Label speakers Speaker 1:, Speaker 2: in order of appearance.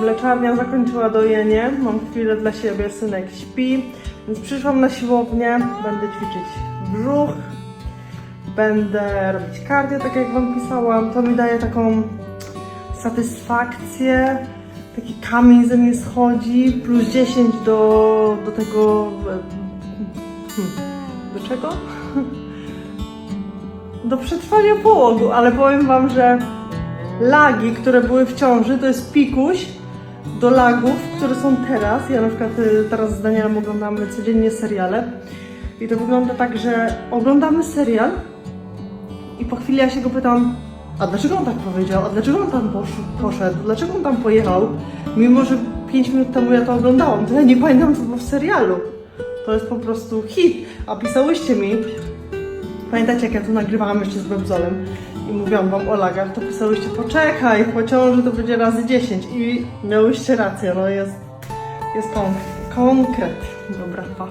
Speaker 1: Mleczarnia zakończyła dojenie, mam chwilę dla siebie, synek śpi, więc przyszłam na siłownię, będę ćwiczyć brzuch, będę robić cardio, tak jak Wam pisałam. To mi daje taką satysfakcję, taki kamień ze mnie schodzi, plus 10 do, do tego... Hmm, do czego? Do przetrwania połogu, ale powiem Wam, że lagi, które były w ciąży, to jest pikuś do lagów, które są teraz. Ja na przykład y, teraz z Danielem oglądamy codziennie seriale i to wygląda tak, że oglądamy serial i po chwili ja się go pytam, a dlaczego on tak powiedział, a dlaczego on tam posz- poszedł, dlaczego on tam pojechał, mimo że 5 minut temu ja to oglądałam, to ja nie pamiętam co było w serialu. To jest po prostu hit. A pisałyście mi, Pamiętacie, jak ja tu nagrywałam jeszcze z Bebzolem i mówiłam wam o lagach, to pisałyście, poczekaj, po ciąży to będzie razy 10 i miałyście rację, no jest, jest kon- konkret. Dobra, pa.